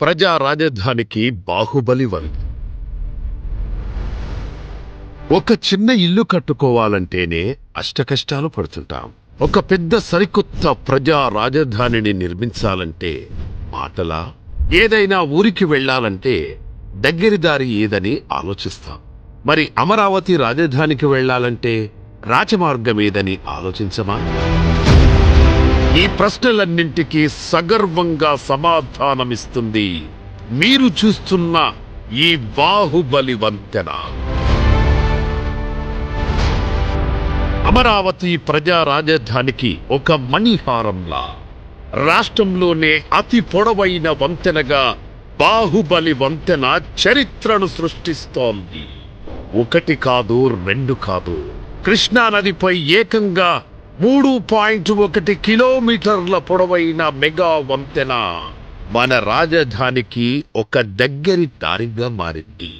ప్రజా రాజధానికి బాహుబలి వన్. ఒక చిన్న ఇల్లు కట్టుకోవాలంటేనే అష్టకష్టాలు పడుతుంటాం. ఒక పెద్ద సరికొత్త ప్రజా రాజధానిని నిర్మించాలంటే మాటలా? ఏదైనా ఊరికి వెళ్ళాలంటే దగ్గరి దారి ఏదని ఆలోచిస్తాం. మరి అమరావతి రాజధానికి వెళ్ళాలంటే రాజమార్గం ఏదని ఆలోచించమా? ఈ ప్రశ్నలన్నింటికీ సగర్వంగా సమాధానమిస్తుంది. మీరు చూస్తున్న ఈ బాహుబలి వంతెన. అమరావతి ప్రజా రాజధానికి ఒక మణిహారంలా. రాష్ట్రంలోనే అతి పొడవైన వంతెనగా బాహుబలి వంతెన చరిత్రను సృష్టిస్తోంది. ఒకటి కాదు రెండు కాదు. కృష్ణా నదిపై ఏకంగా మూడు పాయింట్ ఒకటి కిలోమీటర్ల పొడవైన మెగా వంతెన మన రాజధానికి ఒక దగ్గరి దారిగా మారింది.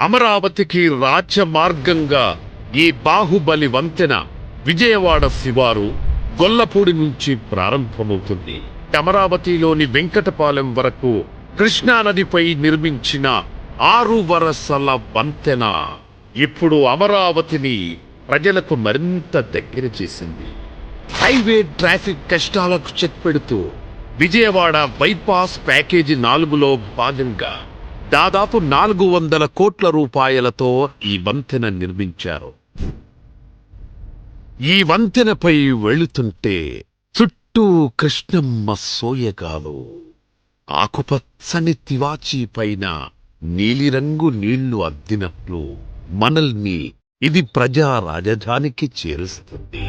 అమరావతికి రాజ్యమార్గంగా ఈ బాహుబలి వంతెన విజయవాడ శివారు గొల్లపూడి నుంచి ప్రారంభమవుతుంది. అమరావతిలోని వెంకటపాలెం వరకు కృష్ణానదిపై నిర్మించిన ఆరు వరసల వంతెన. ఇప్పుడు అమరావతిని ప్రజలకు మరింత దగ్గర చేసింది. హైవే ట్రాఫిక్ కష్టాలకు చెక్ పెడుతూ విజయవాడ బైపాస్ ప్యాకేజీ నాలుగులో భాగంగా దాదాపు నాలుగు వందల కోట్ల రూపాయలతో ఈ వంతెన నిర్మించారు. ఈ వంతెనపై వెళుతుంటే చుట్టూ కృష్ణమ్మ సోయగాలు ఆకుపచ్చని తివాచీ పైన నీలిరంగు నీళ్ళు అద్దినట్లు మనల్ని ఇది ప్రజా రాజధానికి చేరుస్తుంది.